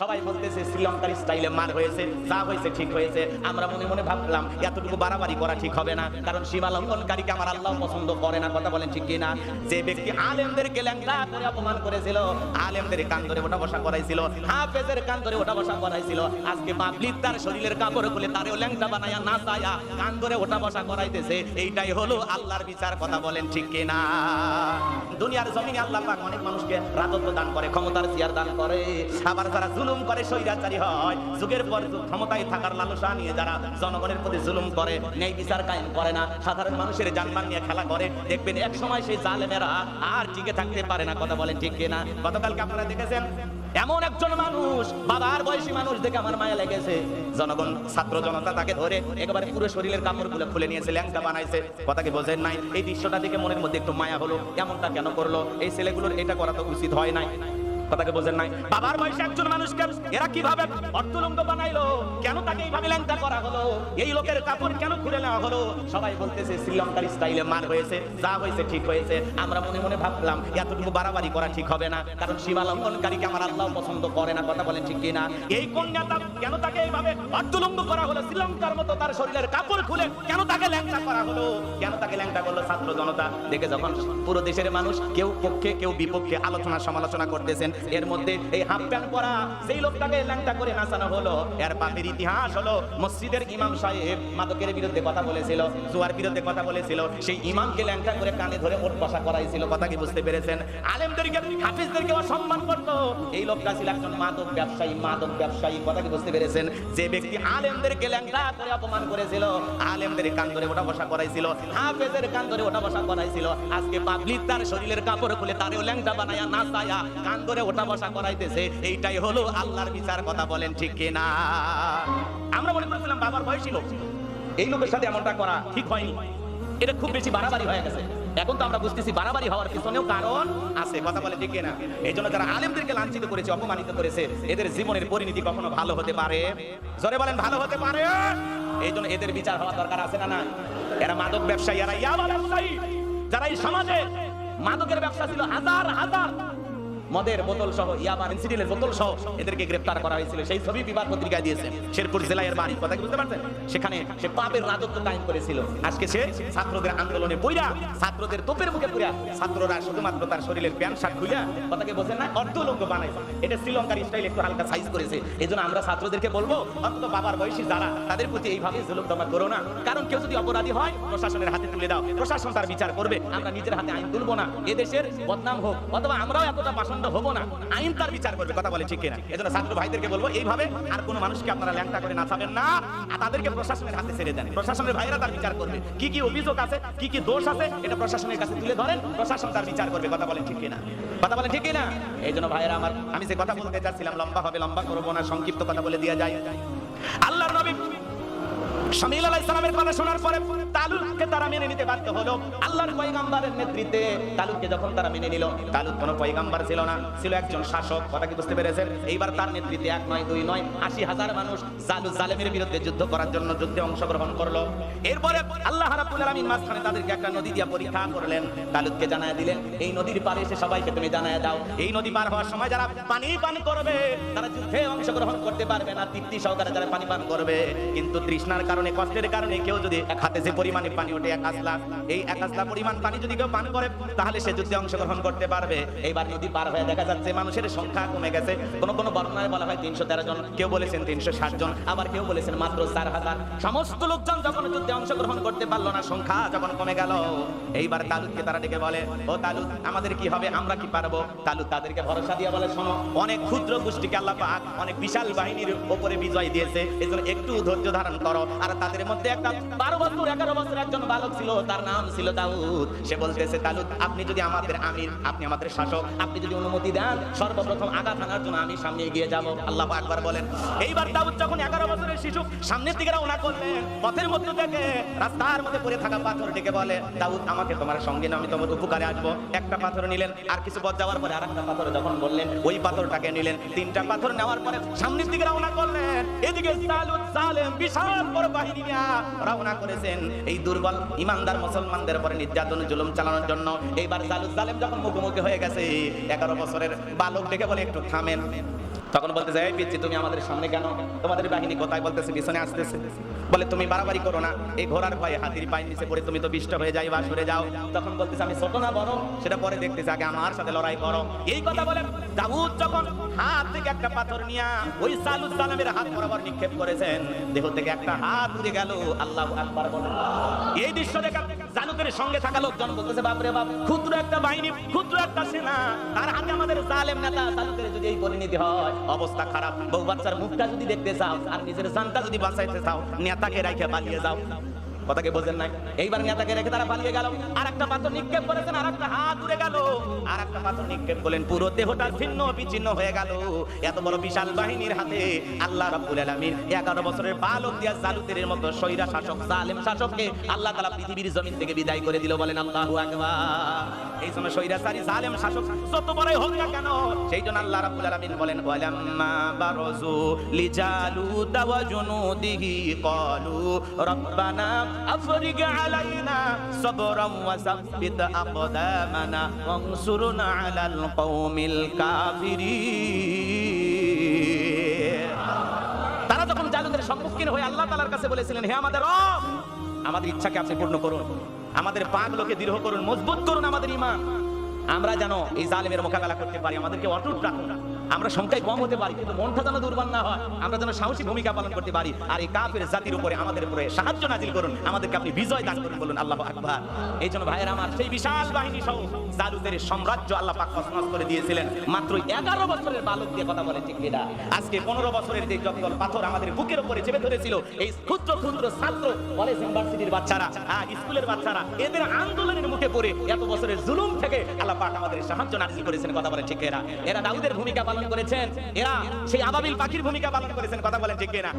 সবাই বলতেছে, শ্রীলঙ্কার স্টাইলে মার হয়েছে, যা হয়েছে ঠিক হয়েছে। আমরা মনে মনে ভাবলাম, এতটুকু বাড়াবাড়ি করা ঠিক হবে না, কারণ সীমা লঙ্ঘনকারীকে আমার আল্লাহ পছন্দ করে না, কথা বলেন ঠিক কিনা? যে ব্যক্তি আলেমদেরকে ল্যাংড়া করে অপমান করেছিল, আলেমদের কান ধরে ওঠা বসা করাইছিল, হাফেজের কান ধরে ওঠা বসা করাইছিল। আজকে পাবলিক তার শরীরের কাপড় খুলে তারেও ল্যাংটা বানায়া না চায়া কান ধরে ওঠা বসা করাইতেছে, এইটাই হলো আল্লাহর বিচার, কথা বলেন ঠিক কিনা? দুনিয়ার জমিনে আল্লাহ অনেক মানুষকে রাজত্ব দান করে, ক্ষমতার চেয়ার দান করে। আবার যারা জুলুম করে স্বৈরাচারী হয়। যুগের পর যুগ ক্ষমতায় থাকার লালসা নিয়ে যারা জনগণের প্রতি জুলুম করে, ন্যায় বিচার কায়েম করে না, সাধারণ মানুষের জানমান নিয়ে খেলা করে, দেখবেন এক সময় সেই জালেমেরা আর টিকে থাকতে পারে না, কথা বলেন ঠিক কিনা? গতকালকে আপনারা দেখেছেন, এমন একজন মানুষ, বাবার বয়সী মানুষ দেখে আমার মায়া লেগেছে। জনগণ, ছাত্র জনতা তাকে ধরে একেবারে পুরো শরীরের কাপড়গুলো খুলে নিয়েছে, ল্যাংটা বানাইছে। কথা কি বোঝেন নাই? এই দৃশ্যটা দেখে মনের মধ্যে একটু মায়া হলো, এমনটা কেন করল? এই ছেলেগুলোর এটা করা তো উচিত হয় নাই। কথাকে বোঝেন নাই। বাবার বয়সে একজন মানুষকে এরা কীভাবে অর্থলঙ্গ বানাইলো? কেন তাকে এইভাবে ল্যাংটা করা হলো? এই লোকের কাপড় কেন খুলে নেওয়া হলো? সবাই বলতেছে, শ্রীলঙ্কার স্টাইলে মার হয়েছে, যা হয়েছে ঠিক হয়েছে। আমরা মনে মনে ভাবলাম, এতটুকু বাড়াবাড়ি করা ঠিক হবে না, কারণ সীমা লঙ্ঘনকারীকে আমার আল্লাহ পছন্দ করে না। কথা বলেন ঠিক কিনা এই কন্যাটা কেন তাকে এইভাবে অর্থলঙ্গ করা হলো? শ্রীলঙ্কার মতো তার শরীরের কাপড় খুলে কেন তাকে ল্যাংটা করা হলো? কেন তাকে ল্যাংটা করল ছাত্র জনতা? দেখে যখন পুরো দেশের মানুষ কেউ পক্ষে, কেউ বিপক্ষে আলোচনা সমালোচনা করতেছেন এর মধ্যে এই হাফ প্যান্ট পরা সেই লোকটাকে ল্যাংটা করে নাচানো হলো। এর পাপের ইতিহাস হলো, মসজিদের ইমাম সাহেব মাদকের বিরুদ্ধে কথা বলেছিল, জুয়ার বিরুদ্ধে কথা বলেছিল, সেই ইমামকে ল্যাংটা করে কানে ধরে ওট বসা করাইছিল, কথা কি বুঝতে পেরেছেন? আলেমদেরকে, হাফিজদেরকে অসম্মান করতো। এই লোকটা ছিল একজন মাদক ব্যবসায়ী মাদক ব্যবসায়ী, কথা কি বুঝতে পেরেছেন? যে ব্যক্তি আলেমদেরকে ল্যাংটা করে অপমান করেছিল, আলেমদের কান ধরে ওঠা বসা করাইছিল, হাফেজের কান ধরে ওঠা বসা করাইছিল। আজকে পাবলিক তার শরীরের কাপড় খুলে তারেও ল্যাংটা বানায়া নাচায়া, কান ধরে ওঠা বসা করাইতেছে, এইটাই হলো আল্লাহর বিচার কথা বলেন ঠিক কিনা? আমরা মনে করেছিলাম বাবার বয়সী লোক। এই লোকের সাথে এমনটা করা ঠিক হয়নি। এটা খুব বেশি বাড়াবাড়ি হয়ে গেছে। এখন তো আমরা বুঝতেছি বাড়াবাড়ি হওয়ার পিছনেও কারণ আছে, কথা বলে ঠিক না এই জন্য যারা আলেমদেরকে লাঞ্ছিত করেছে, অপমানিত করেছে, এদের জীবনের পরিণতি কখনো ভালো হতে পারে? জোরে বলেন, ভালো হতে পারে? এই জন্য এদের বিচার হওয়া দরকার আছে না না এরা মাদক ব্যবসায়ী, এরা ইয়াবা ব্যবসায়ী। যারা এই সমাজে মাদকের ব্যবসা ছিল হাজার হাজার মদের বোতল সহ ইয়াবা ইনসিডিলের বোতল সহ এদেরকে গ্রেফতার করা হয়েছিল। সেই ছবি বিভাগ পত্রিকায় দিয়েছে। শেরপুর জেলার বাড়ি, কথা বুঝতে পারছেন? সেখানে সে পাপের রাজত্ব কায়েম করেছিল। আজকে সে ছাত্রদের আন্দোলনে বইরা ছাত্রদের তোপের মুখে পুরা ছাত্ররা শুধুমাত্র তার শরীরের প্যান্ট, শার্ট খুইলা কথাকে বোঝেন না? অর্ধলঙ্গ বানাইছে। এটা শ্রীলঙ্কার স্টাইল একটু হালকা সাইজ করেছে। এই আমরা ছাত্রদেরকে বলব, অন্তত বাবার বয়সী যারা, তাদের প্রতি এইভাবে জুলুম তোমরা করো না। কারণ কেউ যদি অপরাধী হয়, প্রশাসনের হাতে তুলে দাও। প্রশাসন তার বিচার করবে। আমরা নিজের হাতে আইন তুলবো না। এদেশের বদনাম হোক, অথবা আমরাও এতটা পাষণ্ড হব না। আইন তার বিচার করবে, কথা বলে ঠিক কিনা। এজন্য ছাত্র ভাইদেরকে বলব, এইভাবে আর কোনো মানুষকে আপনারা ল্যাংটা করে নাচাবেন না, আর তাদেরকে প্রশাসনের হাতে ছেড়ে দেন। প্রশাসনের ভাইরা তার বিচার করবে। কি কি অভিযোগ আছে, কি কি দোষ আছে, এটা প্রশাসনের কাছে তুলে ধরেন, প্রশাসন তার বিচার করবে, কথা বলেন ঠিক কিনা। কথা বলেন ঠিক কিনা? এই জন্য ভাইরা আমার, আমি যে কথা বলতে চাচ্ছিলাম, লম্বা হবে, লম্বা করব না, সংক্ষিপ্ত কথা বলে দিয়ে যায়। আল্লাহর নবী শামিল আলাইহিস সালামের কথা শোনার পরে তালুতকে তারা মেনে নিতে বাধ্য হলো। আল্লাহর পয়গাম্বরের নেতৃত্বে তালুতকে যখন তারা মেনে নিল তালুত কোনো পয়গাম্বর ছিল না, ছিল একজন শাসক, কথা কি বুঝতে পেরেছেন? এইবার তার নেতৃত্বে এক নয়, দুই নয়, আশি হাজার মানুষ জালুত জালেমের বিরুদ্ধে যুদ্ধ করার জন্য যুদ্ধে অংশগ্রহণ করল। এরপরে আল্লাহ রাব্বুল আলামিন মাঝখানে তাদেরকে একটা নদী দিয়ে পরীক্ষা করলেন। তালুতকে জানায় দিলেন, এই নদীর পারে এসে সবাইকে তুমি জানায় দাও। এই নদী পার হওয়ার সময় যারা পানি পান করবে, তারা যুদ্ধে অংশগ্রহণ করতে পারবে না। তৃপ্তি সহকারে যারা পানি পান করবে, কিন্তু তৃষ্ণার কারণে কষ্টের কারণে কেউ যদি এক হাতে যে পরিমাণে পানি ওঠে, এক আসলা এই এক আসলা পরিমাণ পানি যদি কেউ পান করে, তাহলে সে যুদ্ধে অংশগ্রহণ করতে পারবে। এইবার নদী পার হয়ে দেখা যাচ্ছে, মানুষের সংখ্যা কমে গেছে। কোন কোন বর্ণনায় বলা হয় তিনশো তেরো জন, কেউ বলেছেন তিনশো ষাট জন, আবার কেউ বলেছেন মাত্র চার হাজার। সমস্ত লোকজন যখন যুদ্ধে অংশগ্রহণ করতে পারল না, সংখ্যা যখন কমে গেল, এইবার তালুককে তারা ডেকে বলে, ও তালুক আমাদের কি হবে? আমরা কি পারব? তালুক তাদেরকে ভরসা দিয়ে বলে, শোনো, অনেক ক্ষুদ্র গোষ্ঠীকে আল্লাহ অনেক বিশাল বাহিনীর উপরে বিজয় দিয়েছে। এই জন্য একটু ধৈর্য ধারণ করো, আর তাদের মধ্যে একটা বারো বছর, এগারো বছর একজন বালক ছিল, তার নাম ছিল দাউদ সে বলতেছে তালুক আপনি যদি আমাদের আমির, আপনি আমাদের শাসক, আপনি যদি অনুমতি দেন, সর্বপ্রথম আঘাত হানার জন্য আমি সামনে এগিয়ে যাব। আল্লাহ একবার বলেন। এইবার দাউদ যখন এগারো বছরের শিশু, সামনের দিকে রওনা করলেন, পথের মধ্যে থেকে রাস্তার মধ্যে পড়ে থাকা পাথর ডেকে বলে দাউদ আমাকে তোমার সঙ্গে না আমি তোমার উপকারে আসব। একটা পাথর নিলেন, আর কিছু পথ যাওয়ার পরে আর একটা পাথর যখন বললেন, ওই পাথরটাকে নিলেন। তিনটা পাথর নেওয়ার পরে সামনের দিকে রওনা করলেন। এদিকে জালুত জালেম, বিশাল বড় বাহিনী নিয়ে রওনা করেছেন। এই দুর্বল ইমানদার মুসলমানদের উপরে নির্যাতন, জুলুম চালানোর জন্য এইবার জালুত জালেম যখন মুখোমুখি হয়ে গেছে, এগারো বছরের বালক ডেকে বলে, একটু থামেন। তখন বলতেছে, এই পিচ্ছি, তুমি আমাদের সামনে কেন? তোমাদের বাহিনী কোথায় বলতেছে, পিছনে আসতেছে। বলে, তুমি বাড়াবাড়ি করো না, এই ঘোড়ার ভয়ে হাতির পায়ের নিচে পড়ে তুমি তো বিষ্ট হয়ে যাই বা সরে যাও। তখন বলতেছে, আমি ছোট না, বড়। সেটা পরে দেখতেছি, আগে আমার সাথে লড়াই করো। এই কথা বলে, দাউদ যখন হাত থেকে একটা পাথর নিয়ে ওই সালুদ সালামের হাত বরাবর নিক্ষেপ করেছেন। দেহ থেকে একটা হাত উড়ে গেল। আল্লাহ আকবার এই দৃশ্য দেখা জালুদের সঙ্গে থাকা লোকজন বলতেছে, বাপরে বাপ, ক্ষুদ্র একটা বাহিনী, ক্ষুদ্র একটা সেনা। তার হাতে আমাদের জালেম নেতা জালুদের যদি এই পরিণতি হয়, অবস্থা খারাপ। বউ বাচ্চার মুখটা যদি দেখতে চাও, আর নিজের জানটা যদি বাঁচাইতে চাও, নেতাকে রেখে পালিয়ে যাও। কথাকে বোঝেন নাই। এইবার নেতাকে রেখে তারা পালিয়ে গেল। আর একটা পাথর নিক্ষেপ করেছেন আর একটা হাত উড়ে গেল। আর একটা পাথর নিক্ষেপ করলেন, পুরো দেহটা ছিন্ন, বিচ্ছিন্ন হয়ে গেল। এত বড় বিশাল বাহিনীর হাতে আল্লাহ রাব্বুল আলামিন 11 বছরের বালক দিয়া জালুতের মতো সৈরা শাসক, জালেম শাসককে আল্লাহ তাআলা পৃথিবীর জমিন থেকে বিদায় করে দিল বলেন আল্লাহু আকবার। এই সময় সৈরাচারী জালেম শাসক যত বড়ই হোক না কেন, সেই জন্য আল্লাহ রাব্বুল আলামিন বলেন, ওয়ালাম্মা বারজু লিজালুত ওয়া জুনুদিহি ক্বালু রব্বানা আলাইনা সাবরান ওয়া সাব্বিত আকদামানা ওয়ানসুরনা আলাল কওমিল কাফিরিন তারা যখন জালুদের সম্মুখীন হয়ে আল্লাহ তালার কাছে বলেছিলেন, হে আমাদের রব, আমাদের ইচ্ছাকে আপনি পূর্ণ করুন। আমাদের পাগলোকে দৃঢ় করুন, মজবুত করুন আমাদের ইমান আমরা যেন এই জালেমের মোকাবেলা করতে পারি, আমাদেরকে অটুট রাখুন। আমরা সংখ্যায় কম হতে পারি কিন্তু মনটা যেন দুর্বল না হয় আমরা যেন সাহসী ভূমিকা পালন করতে পারি। আর এই কাফের জাতির উপরে আমাদের উপরে সাহায্য নাজিল করুন আমাদেরকে আপনি বিজয় দান করুন বলুন আল্লাহ আকবার। এই জন্য ভাইয়ের আমার সেই বিশাল বাহিনী সহ জালুদের সাম্রাজ্য আল্লাহ পাক তছনছ করে দিয়েছিলেন। মাত্র এগারো বছরের বালক দিয়ে কথা বলে ঠিক কিনা? আজকে পনেরো বছরের যে জগদল পাথর আমাদের বুকের উপরে চেপে ধরেছিল এই ক্ষুদ্র ক্ষুদ্র ছাত্র কলেজ ইউনিভার্সিটির বাচ্চারা আহ, স্কুলের বাচ্চারা এদের আন্দোলনের মুখে পড়ে এত বছরের জুলুম থেকে আল্লাহ পাক আমাদের সাহায্য নাজিল করেছেন কথা বলে ঠিক এরা এরা দাউদের ভূমিকা পালন করেছেন এরা সেই আবাবিল পাখির ভূমিকা পালন করেছেন কথা বলেন ঠিক না